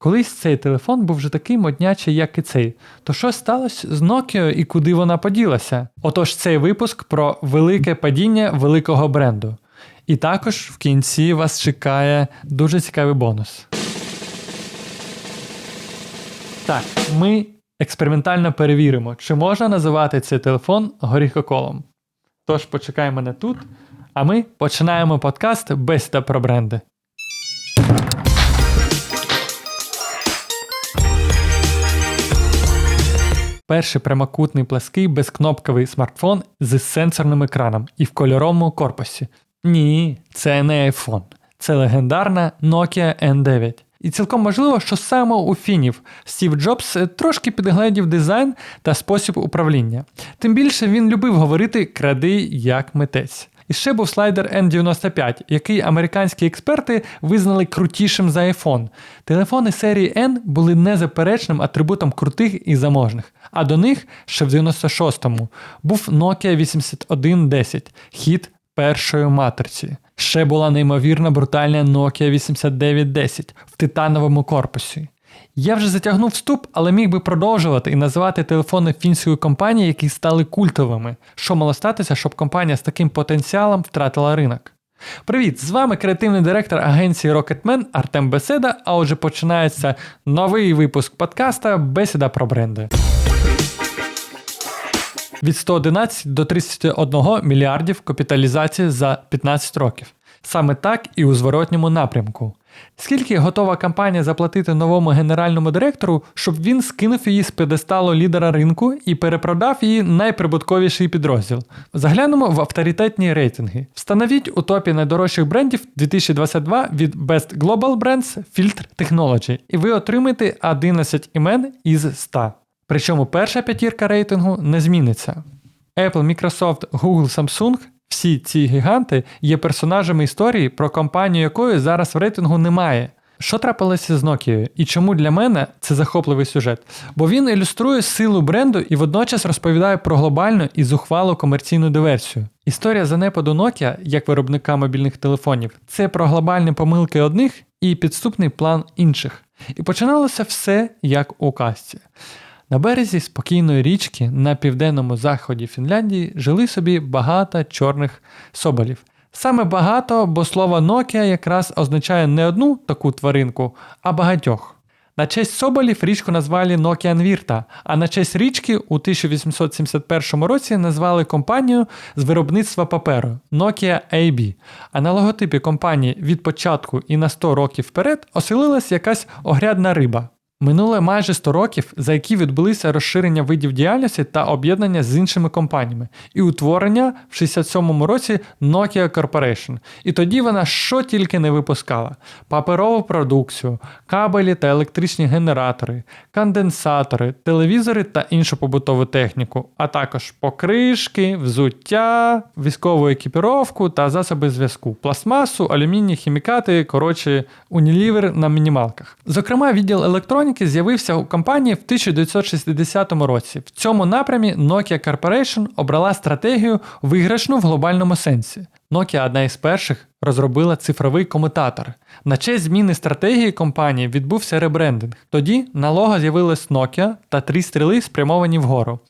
Колись цей телефон був вже такий моднячий, як і цей. То що сталося з Nokia і куди вона поділася? Отож, цей випуск про велике падіння великого бренду. І також в кінці вас чекає дуже цікавий бонус. Так, ми експериментально перевіримо, чи можна називати цей телефон горіхоколом. Тож почекай мене тут, а ми починаємо подкаст Бесіда про бренди. Перший прямокутний плаский безкнопковий смартфон з сенсорним екраном і в кольоровому корпусі. Ні, це не iPhone. Це легендарна Nokia N9. І цілком можливо, що саме у фінів Стів Джобс трошки підгледів дизайн та спосіб управління. Тим більше він любив говорити кради як митець. І ще був слайдер N95, який американські експерти визнали крутішим за iPhone. Телефони серії N були незаперечним атрибутом крутих і заможних. А до них ще в 96-му був Nokia 8110, хід першої матриці. Ще була неймовірно брутальна Nokia 8910 в титановому корпусі. Я вже затягнув вступ, але міг би продовжувати і називати телефони фінської компанії, які стали культовими. Що мало статися, щоб компанія з таким потенціалом втратила ринок? Привіт! З вами креативний директор агенції Rocketman Артем Беседа. А отже, починається новий випуск подкаста Бесіда про бренди. Від 111 до 31 мільярдів капіталізації за 15 років. Саме так і у зворотньому напрямку. Скільки готова компанія заплатити новому генеральному директору, щоб він скинув її з педесталу лідера ринку і перепродав її найприбутковіший підрозділ? Заглянемо в авторитетні рейтинги. Встановіть у топі найдорожчих брендів 2022 від Best Global Brands Filter Technology, і ви отримаєте 11 імен із 100. Причому перша п'ятірка рейтингу не зміниться. Apple, Microsoft, Google, Samsung всі ці гіганти є персонажами історії, про компанію якої зараз в рейтингу немає. Що трапилося з Nokia і чому для мене це захопливий сюжет? Бо він ілюструє силу бренду і водночас розповідає про глобальну і зухвалу комерційну диверсію. Історія занепаду Nokia, як виробника мобільних телефонів, це про глобальні помилки одних і підступний план інших. І починалося все як у казці. На березі спокійної річки на південному заході Фінляндії жили собі багато чорних соболів. Саме багато, бо слово Nokia якраз означає не одну таку тваринку, а багатьох. На честь соболів річку назвали Anvirta, а на честь річки у 1871 році назвали компанію з виробництва паперу Nokia AB. А на логотипі компанії від початку і на 100 років вперед оселилась якась огрядна риба. Минуло майже 100 років, за які відбулися розширення видів діяльності та об'єднання з іншими компаніями, і утворення в 67-му році Nokia Corporation. І тоді вона що тільки не випускала: паперову продукцію, кабелі та електричні генератори, конденсатори, телевізори та іншу побутову техніку, а також покришки, взуття, військову екіпіровку та засоби зв'язку, пластмасу, алюміній, хімікати, коротше, унілівер на мінімалках. Зокрема, відділ електроніки електроніки з'явився у компанії в 1960 році. В цьому напрямі Nokia Corporation обрала стратегію виграшну в глобальному сенсі. Nokia одна із перших розробила цифровий комутатор. На честь зміни стратегії компанії відбувся ребрендинг. Тоді на лого з'явилась Nokia та три стріли спрямовані вгору.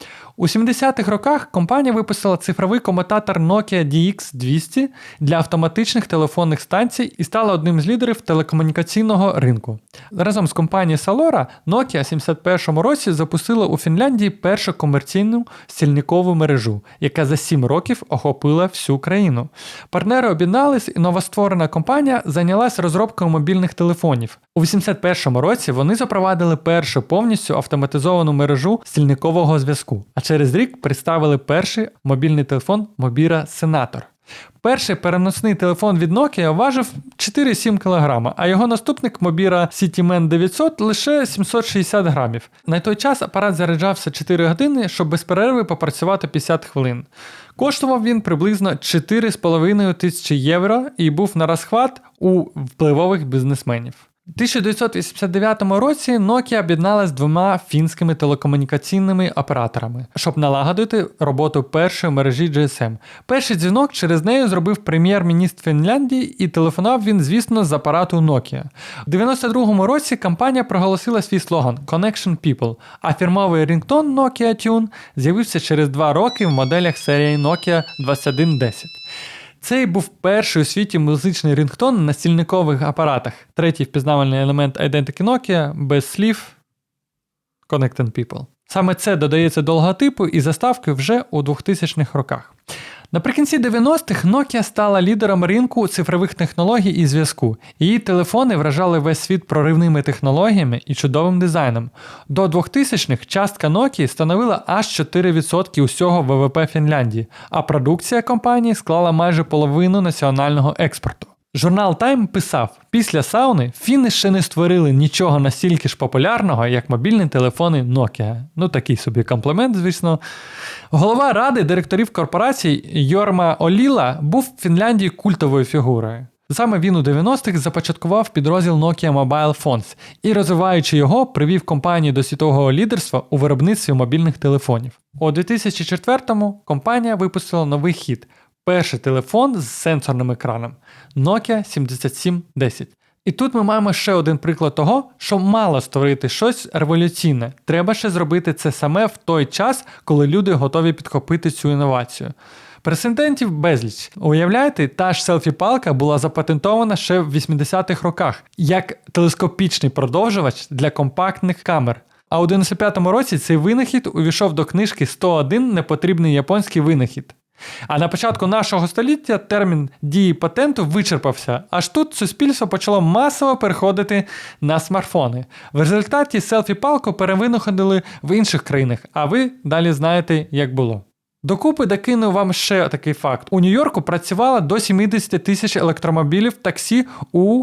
У 70-х роках компанія випустила цифровий комутатор Nokia DX200 для автоматичних телефонних станцій і стала одним з лідерів телекомунікаційного ринку. Разом з компанією Salora Nokia в 71 році запустила у Фінляндії першу комерційну стільникову мережу, яка за 7 років охопила всю країну. Партнери об'єднались новостворена компанія зайнялася розробкою мобільних телефонів. У 81 році вони запровадили першу повністю автоматизовану мережу стільникового зв'язку. А через рік представили перший мобільний телефон Мобіра Senator. Перший переносний телефон від Nokia важив 4,7 кг, а його наступник Mobira CityMan 900 лише 760 грамів. На той час апарат заряджався 4 години, щоб без перерви попрацювати 50 хвилин. Коштував він приблизно 4,5 тисячі євро і був на розхват у впливових бізнесменів. У 1989 році Nokia об'єдналася з двома фінськими телекомунікаційними операторами, щоб налагодити роботу першої мережі GSM. Перший дзвінок через неї зробив прем'єр-міністр Фінляндії, і телефонував він, звісно, з апарату Nokia. У 92-му році компанія проголосила свій слоган Connection People, а фірмовий рінгтон Nokia Tune з'явився через два роки в моделях серії Nokia 2110. Цей був перший у світі музичний рінгтон на стільникових апаратах. Третій впізнавальний елемент Identity Nokia без слів Connecting People. Саме це додається до логотипу і заставки вже у 2000-х роках. Наприкінці 90-х Nokia стала лідером ринку цифрових технологій і зв'язку. Її телефони вражали весь світ проривними технологіями і чудовим дизайном. До 2000-х частка Nokia становила аж 4% усього ВВП Фінляндії, а продукція компанії склала майже половину національного експорту. Журнал Time писав: після сауни фіни ще не створили нічого настільки ж популярного, як мобільні телефони Nokia. Ну такий собі комплімент, звісно. Голова ради директорів корпорацій Йорма Оліла був в Фінляндії культовою фігурою. Саме він у 90-х започаткував підрозділ Nokia Mobile Phones і, розвиваючи його, привів компанію до світового лідерства у виробництві мобільних телефонів. У 2004-му компанія випустила новий хіт перший телефон з сенсорним екраном Nokia 7710. І тут ми маємо ще один приклад того, що мало створити щось революційне. Треба ще зробити це саме в той час, коли люди готові підхопити цю інновацію. Прецедентів безліч. Уявляєте, та ж селфі-палка була запатентована ще в 80-х роках як телескопічний продовжувач для компактних камер. А у 95-му році цей винахід увійшов до книжки 101 непотрібний японський винахід. А на початку нашого століття термін дії патенту вичерпався, аж тут суспільство почало масово переходити на смартфони. В результаті селфі-палку перевинаходили в інших країнах, а ви далі знаєте, як було. Докупи докину вам ще такий факт: у Нью-Йорку працювало до 70 тисяч електромобілів таксі у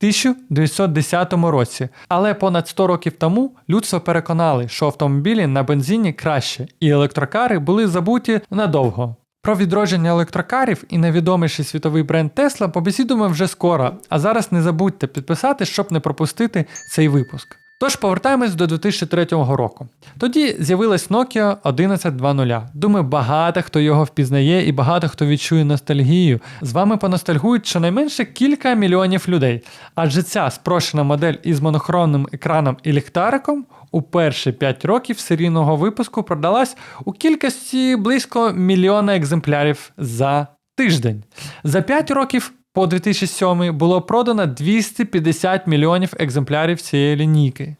1910 році. Але понад 100 років тому людство переконали, що автомобілі на бензині краще, і електрокари були забуті надовго. Про відродження електрокарів і найвідоміший світовий бренд Tesla побесідуємо вже скоро, а зараз не забудьте підписати, щоб не пропустити цей випуск. Тож повертаємось до 2003 року. Тоді з'явилась Nokia 11.2.0. Думаю, багато хто його впізнає і багато хто відчує ностальгію. З вами поностальгують щонайменше кілька мільйонів людей. Адже ця спрощена модель із монохромним екраном і ліхтариком у перші 5 років серійного випуску продалась у кількості близько мільйона екземплярів за тиждень. За 5 років по 2007 було продано 250 мільйонів екземплярів цієї лінійки.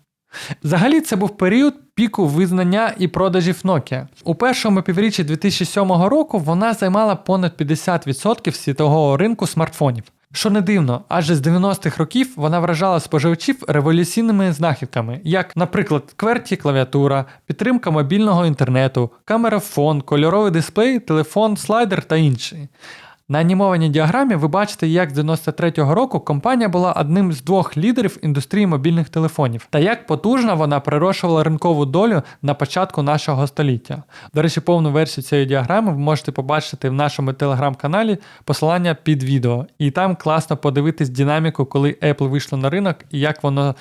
Взагалі, це був період піку визнання і продажів Nokia. У першому півріччі 2007 року вона займала понад 50% світового ринку смартфонів. Що не дивно, адже з 90-х років вона вражала споживачів революційними знахідками, як, наприклад, кверті клавіатура, підтримка мобільного інтернету, камера фон, кольоровий дисплей, телефон, слайдер та інші. На анімованій діаграмі ви бачите, як з 93-го року компанія була одним з двох лідерів індустрії мобільних телефонів, та як потужно вона перерошувала ринкову долю на початку нашого століття. До речі, повну версію цієї діаграми ви можете побачити в нашому телеграм-каналі посилання під відео. І там класно подивитись динаміку, коли Apple вийшло на ринок і як воно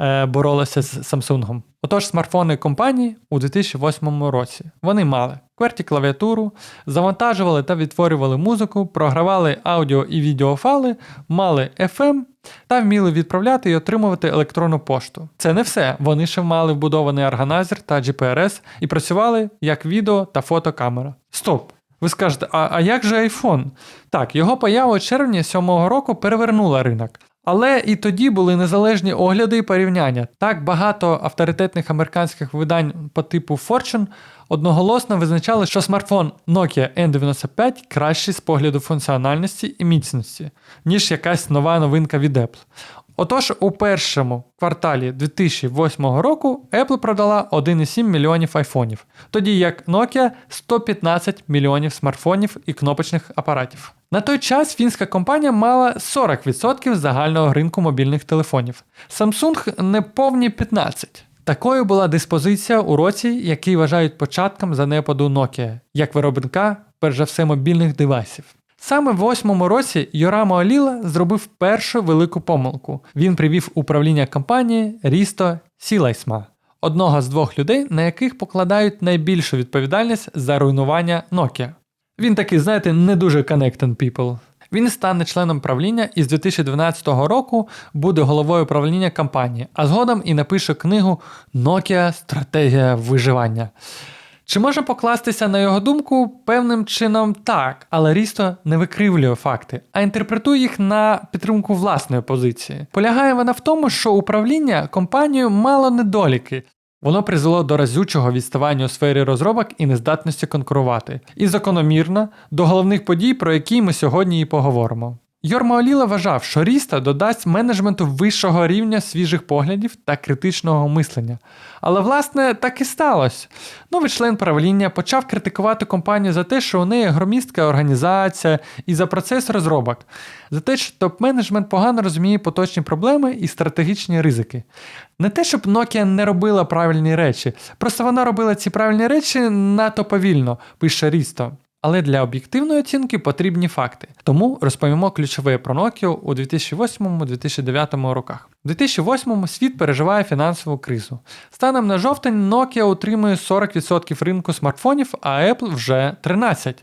е, боролося з Samsung. Отож, смартфони компанії у 2008 році вони мали кверті клавіатуру, завантажували та відтворювали музику, програвали аудіо і відеофайли, мали FM та вміли відправляти і отримувати електронну пошту. Це не все. Вони ще мали вбудований органайзер та GPRS і працювали як відео та фотокамера. Стоп! Ви скажете, а, а як же iPhone? Так, його поява у червні 7-го року перевернула ринок. Але і тоді були незалежні огляди і порівняння. Так багато авторитетних американських видань по типу Fortune одноголосно визначали, що смартфон Nokia N95 кращий з погляду функціональності і міцності, ніж якась нова новинка від Apple. Отож, у першому кварталі 2008 року Apple продала 1,7 мільйонів айфонів, тоді як Nokia 115 мільйонів смартфонів і кнопочних апаратів. На той час фінська компанія мала 40% загального ринку мобільних телефонів. Samsung неповні 15%. Такою була диспозиція у році, який вважають початком занепаду Nokia, як виробника, перш за все, мобільних девайсів. Саме в восьмому році Йорамо Оліла зробив першу велику помилку. Він привів управління компанії Рісто Сілайсма, одного з двох людей, на яких покладають найбільшу відповідальність за руйнування Nokia. Він такий, знаєте, не дуже connected people. Він стане членом правління і з 2012 року буде головою правління компанії, а згодом і напише книгу Nokia Стратегія виживання. Чи можна покластися на його думку? Певним чином так, але Рісто не викривлює факти, а інтерпретує їх на підтримку власної позиції. Полягає вона в тому, що управління компанією мало недоліки. Воно призвело до разючого відставання у сфері розробок і нездатності конкурувати. І закономірно до головних подій, про які ми сьогодні і поговоримо. Йорма Оліла вважав, що Ріста додасть менеджменту вищого рівня свіжих поглядів та критичного мислення. Але власне так і сталося. Новий член правління почав критикувати компанію за те, що у неї громістка організація і за процес розробок, за те, що топ-менеджмент погано розуміє поточні проблеми і стратегічні ризики. Не те, щоб Nokia не робила правильні речі, просто вона робила ці правильні речі надто повільно, пише Рісто. Але для об'єктивної оцінки потрібні факти. Тому розповімо ключове про Nokia у 2008-2009 роках. У 2008 світ переживає фінансову кризу. Станом на жовтень Nokia утримує 40% ринку смартфонів, а Apple вже 13%.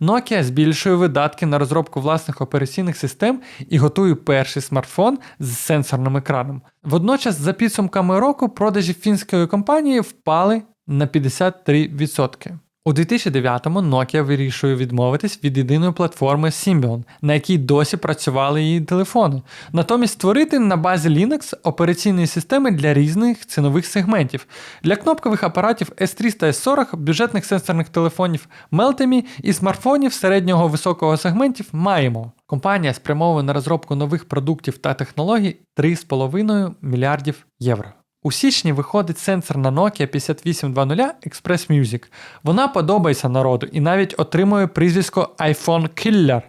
Nokia збільшує видатки на розробку власних операційних систем і готує перший смартфон з сенсорним екраном. Водночас, за підсумками року, продажі фінської компанії впали на 53%. У 2009-му Nokia вирішує відмовитись від єдиної платформи Symbian, на якій досі працювали її телефони, натомість створити на базі Linux операційні системи для різних цінових сегментів, для кнопкових апаратів S300 S40, бюджетних сенсорних телефонів Meltemi і смартфонів середнього високого сегментів маємо. Компанія спрямовує на розробку нових продуктів та технологій 3,5 мільярдів євро. У січні виходить сенсорна Nokia 5820 Express Music. Вона подобається народу і навіть отримує прізвисько iPhone Killer.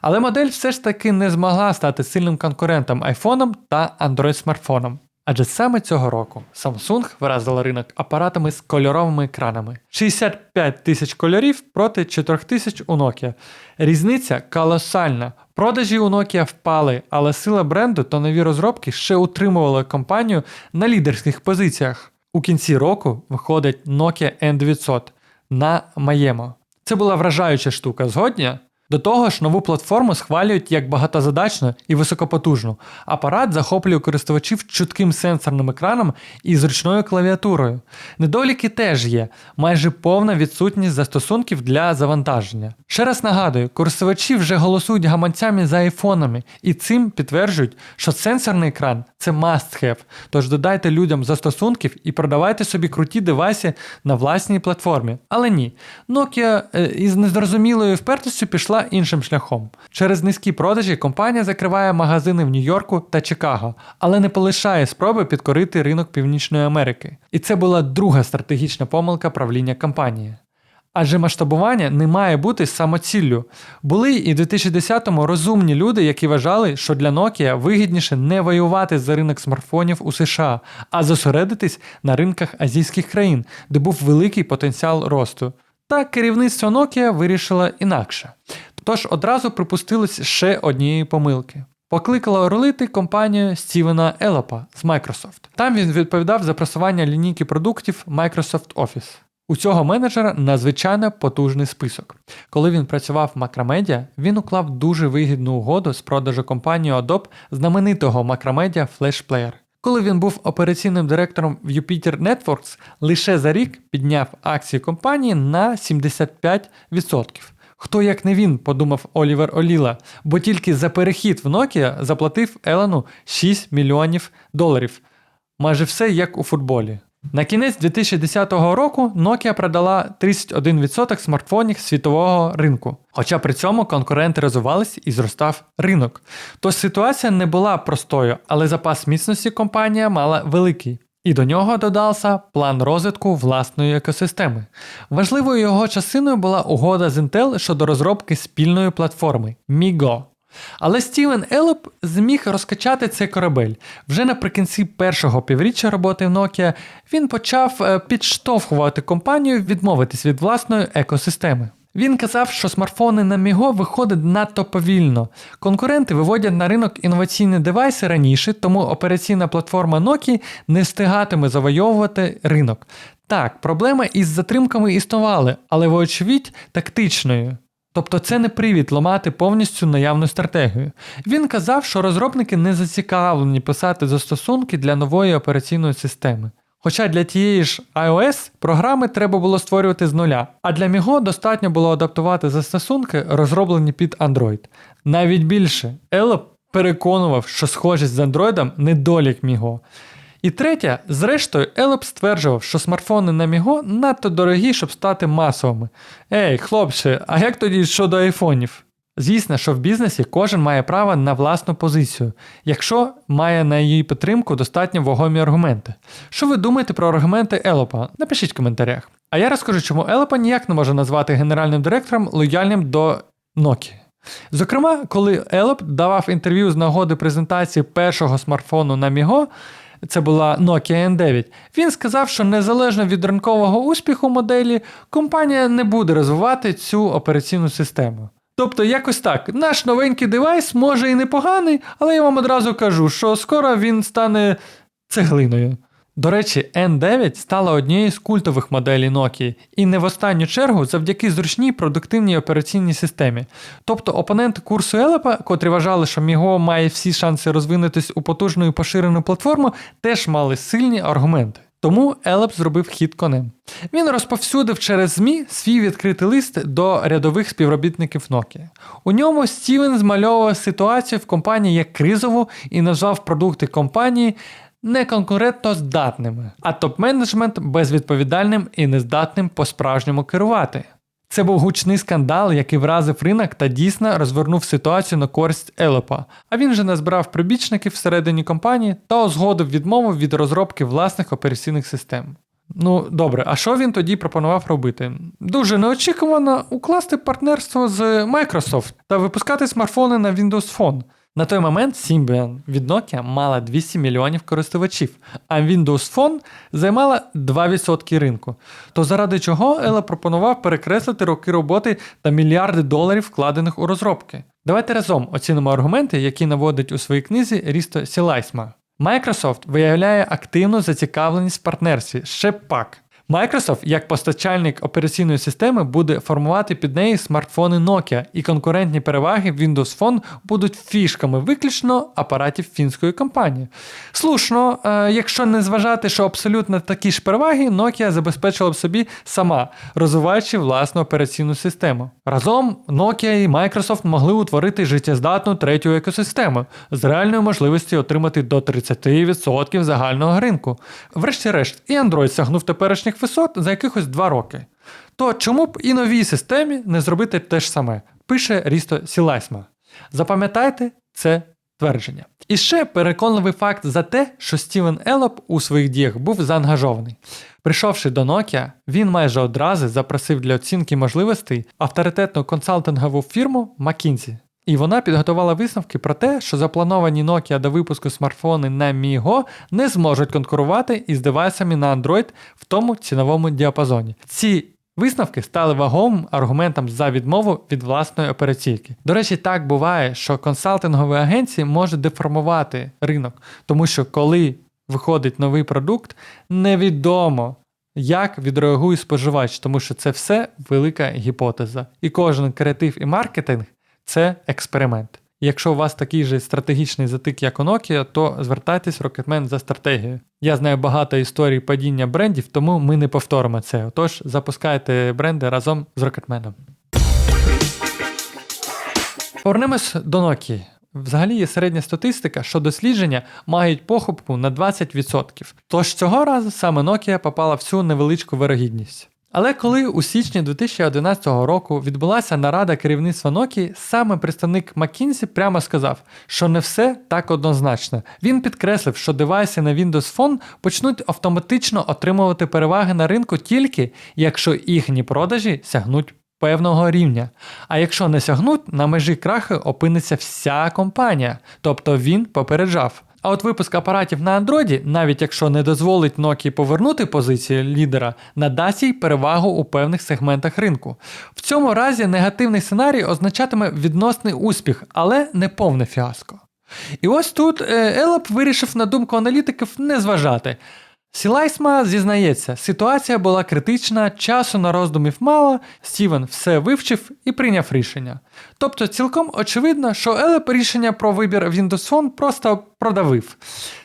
Але модель все ж таки не змогла стати сильним конкурентом iPhone та Android смартфоном. Адже саме цього року Samsung виразила ринок апаратами з кольоровими екранами. 65 тисяч кольорів проти 4 тисяч у Nokia. Різниця колосальна. Продажі у Nokia впали, але сила бренду та нові розробки ще утримували компанію на лідерських позиціях. У кінці року виходить Nokia N900 на Маємо. Це була вражаюча штука. Згодня? До того ж, нову платформу схвалюють як багатозадачну і високопотужну. Апарат захоплює користувачів чутким сенсорним екраном і зручною клавіатурою. Недоліки теж є, майже повна відсутність застосунків для завантаження. Ще раз нагадую, користувачі вже голосують гаманцями за айфонами і цим підтверджують, що сенсорний екран це must have. Тож додайте людям застосунків і продавайте собі круті девайси на власній платформі. Але ні, Nokia е, із незрозумілою впертостю пішла іншим шляхом. Через низькі продажі компанія закриває магазини в Нью-Йорку та Чикаго, але не полишає спроби підкорити ринок Північної Америки. І це була друга стратегічна помилка правління компанії. Адже масштабування не має бути самоціллю. Були і в 2010-му розумні люди, які вважали, що для Nokia вигідніше не воювати за ринок смартфонів у США, а зосередитись на ринках азійських країн, де був великий потенціал росту. Та керівництво Nokia вирішило інакше. Тож одразу припустилось ще однієї помилки. Покликало ролити компанію Стівена Елопа з Microsoft. Там він відповідав за просування лінійки продуктів Microsoft Office. У цього менеджера надзвичайно потужний список. Коли він працював в Macromedia, він уклав дуже вигідну угоду з продажу компанії Adobe знаменитого Macromedia Flash Player. Коли він був операційним директором в Jupyter Networks, лише за рік підняв акції компанії на 75%. Хто як не він, подумав Олівер Оліла, бо тільки за перехід в Nokia заплатив Елену 6 мільйонів доларів. Майже все як у футболі. На кінець 2010 року Nokia продала 31% смартфонів світового ринку. Хоча при цьому конкуренти розвивались і зростав ринок. Тож ситуація не була простою, але запас міцності компанія мала великий. І до нього додався план розвитку власної екосистеми. Важливою його частиною була угода з Intel щодо розробки спільної платформи MiGo. Але Стівен Елоп зміг розкачати цей корабель. Вже наприкінці першого півріччя роботи в Nokia він почав е, підштовхувати компанію відмовитись від власної екосистеми. Він казав, що смартфони на Міго виходять надто повільно. Конкуренти виводять на ринок інноваційні девайси раніше, тому операційна платформа Nokia не встигатиме завойовувати ринок. Так, проблема із затримками існували, але вочевидь тактичною. Тобто це не привід ламати повністю наявну стратегію. Він казав, що розробники не зацікавлені писати застосунки для нової операційної системи. Хоча для тієї ж iOS програми треба було створювати з нуля, а для Migo достатньо було адаптувати застосунки, розроблені під Android. Навіть більше, Елоп переконував, що схожість з Android недолік Migo. І третє, зрештою, Елоп стверджував, що смартфони на Migo надто дорогі, щоб стати масовими. Ей, хлопче, а як тоді щодо айфонів? Звісно, що в бізнесі кожен має право на власну позицію, якщо має на її підтримку достатньо вагомі аргументи. Що ви думаєте про аргументи Елопа? Напишіть в коментарях. А я розкажу, чому Елопа ніяк не може назвати генеральним директором лояльним до Nokia. Зокрема, коли Елоп давав інтерв'ю з нагоди презентації першого смартфону на Migo, це була Nokia N9, він сказав, що незалежно від ринкового успіху моделі, компанія не буде розвивати цю операційну систему. Тобто, якось так, наш новенький девайс може і непоганий, але я вам одразу кажу, що скоро він стане цеглиною. До речі, N9 стала однією з культових моделей Nokia, і не в останню чергу завдяки зручній продуктивній операційній системі. Тобто опоненти курсу Елепа, котрі вважали, що Migo має всі шанси розвинутись у потужну і поширену платформу, теж мали сильні аргументи. Тому Елеп зробив хід конем. Він розповсюдив через ЗМІ свій відкритий лист до рядових співробітників Nokia. У ньому Стівен змальовував ситуацію в компанії як кризову і назвав продукти компанії неконкурентно здатними, а топ-менеджмент безвідповідальним і нездатним по-справжньому керувати. Це був гучний скандал, який вразив ринок та дійсно розвернув ситуацію на користь Елопа. А він же назбирав прибічників всередині компанії та узгодив відмову від розробки власних операційних систем. Ну, добре, а що він тоді пропонував робити? Дуже неочікувано укласти партнерство з Microsoft та випускати смартфони на Windows Phone. На той момент Symbian від Nokia мала 200 мільйонів користувачів, а Windows Phone займала 2% ринку. То заради чого Ела пропонував перекреслити роки роботи та мільярди доларів, вкладених у розробки? Давайте разом оцінимо аргументи, які наводить у своїй книзі Рісто Сілайсма. Microsoft виявляє активну зацікавленість в партнерстві ще пак. Microsoft, як постачальник операційної системи, буде формувати під неї смартфони Nokia, і конкурентні переваги Windows Phone будуть фішками виключно апаратів фінської компанії. Слушно, е, якщо не зважати, що абсолютно такі ж переваги, Nokia забезпечила б собі сама, розвиваючи власну операційну систему. Разом Nokia і Microsoft могли утворити життєздатну третю екосистему з реальною можливістю отримати до 30% загального ринку. Врешті-решт, і Android сягнув теперішніх висот за якихось два роки. То чому б і новій системі не зробити те ж саме? Пише Рісто Сілайсма. Запам'ятайте це твердження. І ще переконливий факт за те, що Стівен Елоп у своїх діях був заангажований. Прийшовши до Nokia, він майже одразу запросив для оцінки можливостей авторитетну консалтингову фірму McKinsey. І вона підготувала висновки про те, що заплановані Nokia до випуску смартфони на Migo не зможуть конкурувати із девайсами на Android в тому ціновому діапазоні. Ці висновки стали вагомим аргументом за відмову від власної операційки. До речі, так буває, що консалтингові агенції можуть деформувати ринок, тому що коли виходить новий продукт, невідомо. Як відреагує споживач, тому що це все велика гіпотеза. І кожен креатив і маркетинг це експеримент. Якщо у вас такий же стратегічний затик, як у Nokia, то звертайтесь в Rocketman за стратегією. Я знаю багато історій падіння брендів, тому ми не повторимо це. Отож, запускайте бренди разом з Rocketman. Повернемось до Nokia. Взагалі є середня статистика, що дослідження мають похопку на 20%. Тож цього разу саме Nokia попала в цю невеличку вирогідність. Але коли у січні 2011 року відбулася нарада керівництва Nokia, саме представник McKinsey прямо сказав, що не все так однозначно. Він підкреслив, що девайси на Windows Phone почнуть автоматично отримувати переваги на ринку тільки якщо їхні продажі сягнуть певного рівня. А якщо не сягнуть, на межі крахи опиниться вся компанія. Тобто він попереджав. А от випуск апаратів на Android, навіть якщо не дозволить Nokia повернути позицію лідера, надасть їй перевагу у певних сегментах ринку. В цьому разі негативний сценарій означатиме відносний успіх, але не повне фіаско. І ось тут Елап вирішив на думку аналітиків не зважати. Сілайсма зізнається, ситуація була критична, часу на роздумів мало, Стівен все вивчив і прийняв рішення. Тобто цілком очевидно, що Елеп рішення про вибір Windows Phone просто продавив.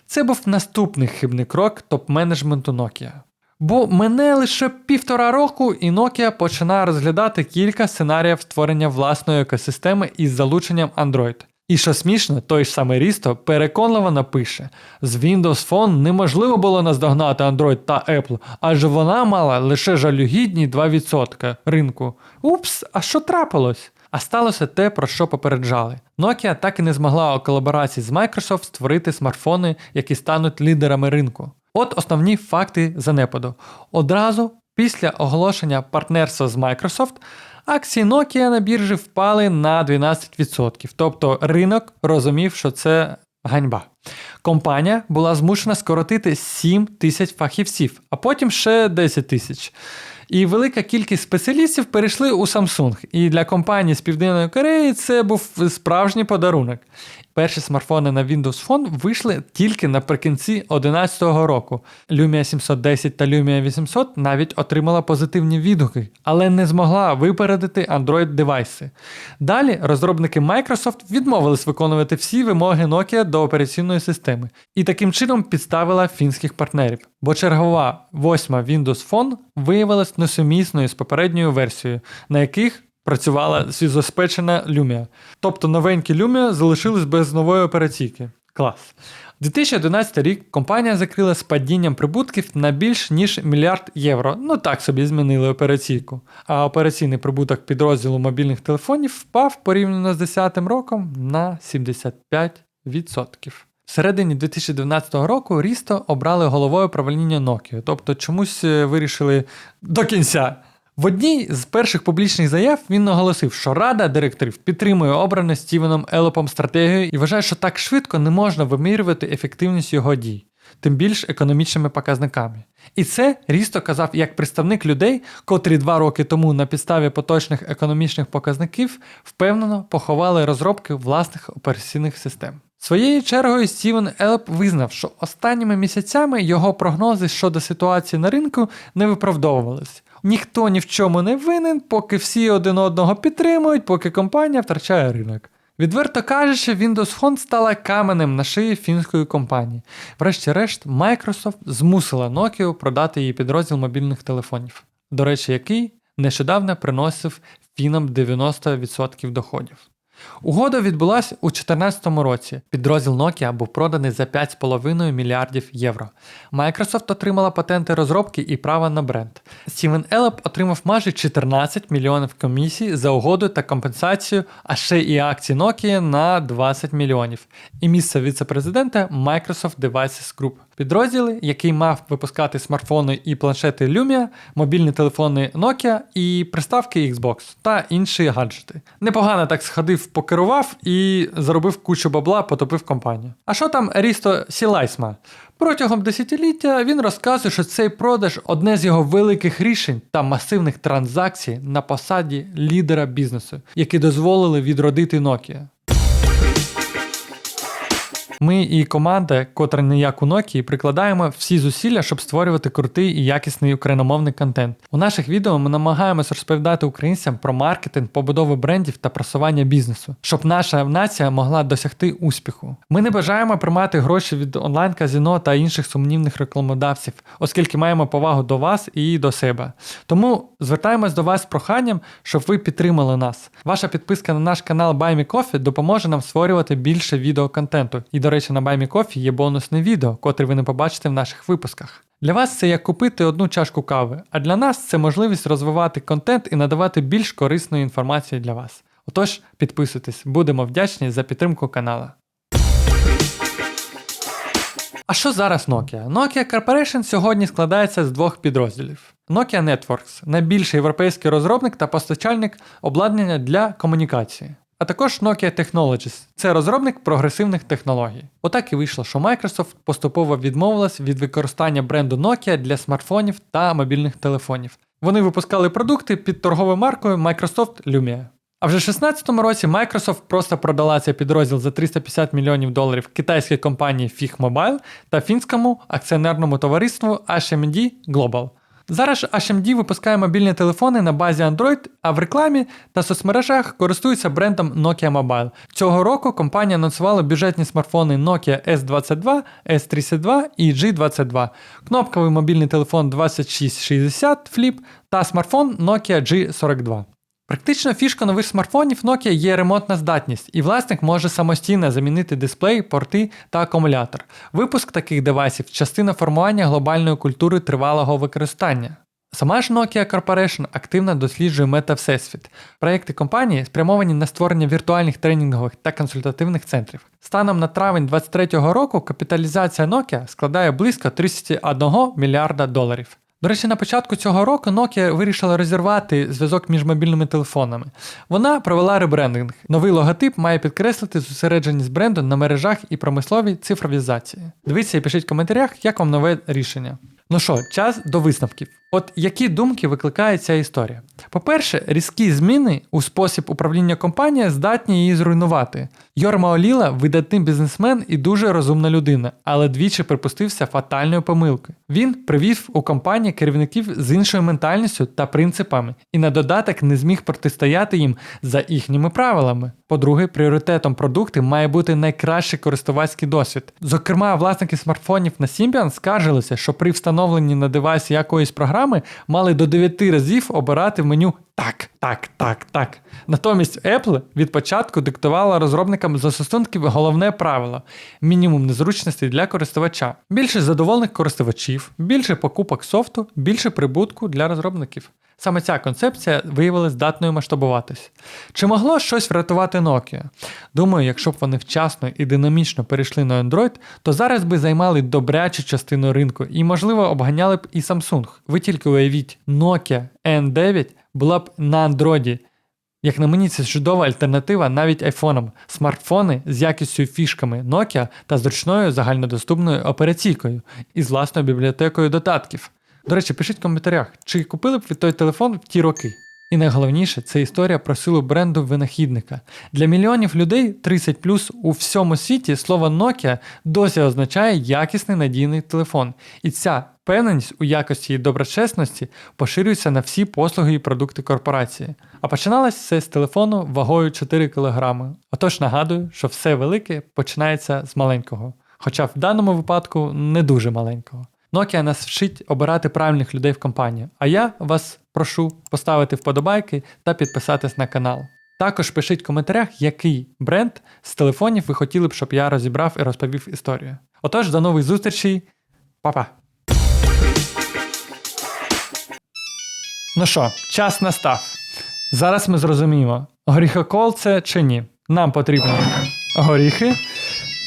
Це був наступний хибний крок топ-менеджменту Nokia. Бо мене лише півтора року, і Nokia починає розглядати кілька сценаріїв створення власної екосистеми із залученням Android. І що смішно, той ж самий Рісто переконливо напише: з Windows Phone неможливо було наздогнати Android та Apple, адже вона мала лише жалюгідні 2% ринку. Упс, а що трапилось? А сталося те, про що попереджали. Nokia так і не змогла у колаборації з Microsoft створити смартфони, які стануть лідерами ринку. От основні факти занепаду. Одразу після оголошення партнерства з Microsoft акції Nokia на біржі впали на 12%. Тобто ринок розумів, що це ганьба. Компанія була змушена скоротити 7 тисяч фахівців, а потім ще 10 тисяч. І велика кількість спеціалістів перейшли у Samsung. І для компанії з Південної Кореї це був справжній подарунок. Перші смартфони на Windows Phone вийшли тільки наприкінці 2011 року. Lumia 710 та Lumia 800 навіть отримала позитивні відгуки, але не змогла випередити Android девайси. Далі розробники Microsoft відмовились виконувати всі вимоги Nokia до операційної системи і таким чином підставила фінських партнерів. Бо чергова восьма Windows Phone виявилась несумісною з попередньою версією, на яких працювала свізоспечена Lumia. Тобто новенькі Lumia залишились без нової операційки. Клас. 2011 рік компанія закрила з падінням прибутків на більш ніж мільярд євро. Ну так собі змінили операційку. А операційний прибуток підрозділу мобільних телефонів впав порівняно з 2010 роком на 75%. В середині 2012 року Рісто обрали головою правління Nokia, тобто чомусь е, вирішили до кінця. В одній з перших публічних заяв він наголосив, що рада директорів підтримує обрану Стівеном Елопом стратегію і вважає, що так швидко не можна вимірювати ефективність його дій, тим більш економічними показниками. І це Рісто казав як представник людей, котрі два роки тому на підставі поточних економічних показників впевнено поховали розробки власних операційних систем. Своєю чергою Стівен Елп визнав, що останніми місяцями його прогнози щодо ситуації на ринку не виправдовувались. Ніхто ні в чому не винен, поки всі один одного підтримують, поки компанія втрачає ринок. Відверто кажучи, Windows Phone стала каменем на шиї фінської компанії. Врешті-решт, Microsoft змусила Nokia продати її підрозділ мобільних телефонів, до речі, який нещодавно приносив фінам 90% доходів. Угода відбулася у 2014 році. Підрозділ Nokia був проданий за 5,5 мільярдів євро. Microsoft отримала патенти розробки і права на бренд. Стівен Елеп отримав майже 14 мільйонів комісій за угоду та компенсацію, а ще і акції Nokia на 20 мільйонів. І місце віце-президента Microsoft Devices Group. Підрозділи, який мав випускати смартфони і планшети Lumia, мобільні телефони Nokia і приставки Xbox та інші гаджети. Непогано так сходив, покерував і заробив кучу бабла, потопив компанію. А що там Рісто Сілайсма? Протягом десятиліття він розказує, що цей продаж одне з його великих рішень та масивних транзакцій на посаді лідера бізнесу, які дозволили відродити Nokia. Ми і команда, котра не як у Nokia, прикладаємо всі зусилля, щоб створювати крутий і якісний україномовний контент. У наших відео ми намагаємось розповідати українцям про маркетинг, побудову брендів та просування бізнесу, щоб наша нація могла досягти успіху. Ми не бажаємо приймати гроші від онлайн-казіно та інших сумнівних рекламодавців, оскільки маємо повагу до вас і до себе. Тому звертаємось до вас з проханням, щоб ви підтримали нас. Ваша підписка на наш канал BuyMeCoffee допоможе нам створювати більше відеоконтенту. І, до речі, на BuyMeCoffee є бонусне відео, котре ви не побачите в наших випусках. Для вас це як купити одну чашку кави, а для нас це можливість розвивати контент і надавати більш корисної інформації для вас. Отож, підписуйтесь, будемо вдячні за підтримку канала. А що зараз Nokia? Nokia Corporation сьогодні складається з двох підрозділів. Nokia Networks найбільший європейський розробник та постачальник обладнання для комунікації. А також Nokia Technologies. Це розробник прогресивних технологій. Отак і вийшло, що Microsoft поступово відмовилась від використання бренду Nokia для смартфонів та мобільних телефонів. Вони випускали продукти під торговою маркою Microsoft Lumia. А вже в 2016 році Microsoft просто продала цей підрозділ за 350 мільйонів доларів китайській компанії Fig Mobile та фінському акціонерному товариству HMD Global. Зараз HMD випускає мобільні телефони на базі Android, а в рекламі та соцмережах користується брендом Nokia Mobile. Цього року компанія анонсувала бюджетні смартфони Nokia S22, S32 і G22, кнопковий мобільний телефон 2660 Flip та смартфон Nokia G42. Практично фішка нових смартфонів Nokia є ремонтна здатність, і власник може самостійно замінити дисплей, порти та акумулятор. Випуск таких девайсів частина формування глобальної культури тривалого використання. Сама ж Nokia Corporation активно досліджує мета-всесвіт. Проєкти компанії спрямовані на створення віртуальних тренінгових та консультативних центрів. Станом на травень 2023 року капіталізація Nokia складає близько 31 мільярда доларів. До речі, на початку цього року Nokia вирішила розірвати зв'язок між мобільними телефонами. Вона провела ребрендинг. Новий логотип має підкреслити зосередженість бренду на мережах і промисловій цифровізації. Дивіться і пишіть в коментарях, як вам нове рішення. Ну що, час до висновків. От які думки викликає ця історія? По-перше, різкі зміни у спосіб управління компанії здатні її зруйнувати. Йорма Оліла видатний бізнесмен і дуже розумна людина, але двічі припустився фатальної помилки. Він привів у компанії керівників з іншою ментальністю та принципами, і на додаток не зміг протистояти їм за їхніми правилами. По-друге, пріоритетом продукту має бути найкращий користувацький досвід. Зокрема, власники смартфонів на Symbian скаржилися, що при встановленні на девайсі якоїсь програми мали до 9 разів обирати в меню так, так, так, так. Натомість Apple від початку диктувала розробникам застосунків головне правило мінімум незручностей для користувача, більше задоволених користувачів, більше покупок софту, більше прибутку для розробників. Саме ця концепція виявилася здатною масштабуватись. Чи могло щось врятувати Nokia? Думаю, якщо б вони вчасно і динамічно перейшли на Android, то зараз би займали добрячу частину ринку і, можливо, обганяли б і Samsung. Ви тільки уявіть, Nokia N9 була б на Android. Як на мені, це чудова альтернатива навіть айфонам, смартфони з якістю фішками Nokia та зручною загальнодоступною операційкою і з власною бібліотекою додатків. До речі, пишіть в коментарях, чи купили б ви той телефон в ті роки. І найголовніше, це історія про силу бренду винахідника. Для мільйонів людей 30 плюс у всьому світі слово Nokia досі означає якісний надійний телефон. І ця впевненість у якості і доброчесності поширюється на всі послуги і продукти корпорації. А починалось все з телефону вагою 4 кг. Отож нагадую, що все велике починається з маленького. Хоча в даному випадку не дуже маленького. Nokia нас вчить обирати правильних людей в компанії. А я вас прошу поставити вподобайки та підписатись на канал. Також пишіть в коментарях, який бренд з телефонів ви хотіли б, щоб я розібрав і розповів історію. Отож, до нових зустрічей, Па-па! Ну що, час настав. Зараз ми зрозуміємо, горіхокол це чи ні. Нам потрібно горіхи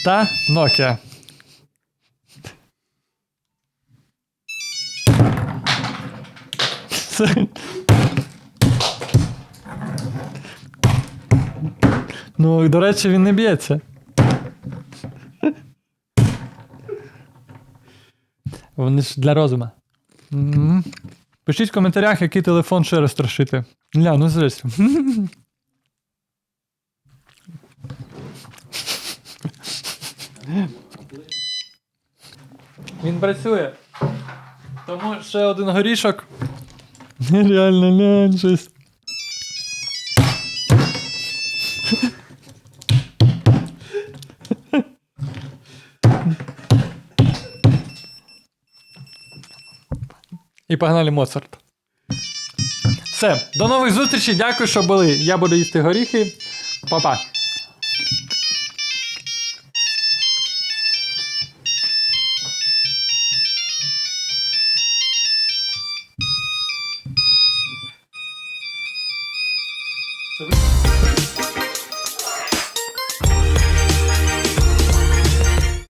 та Nokia. Це... Ну, до речі, він не б'ється. Вони ж для розума. М. Пишіть в коментарях, який телефон ще розстрашити. Ля, ну зресь. Він працює. Тому ще один горішок. Реально лянь щось. І погнали Моцарт. Все, до нових зустрічей. Дякую, що були. Я буду їсти горіхи. Па-па.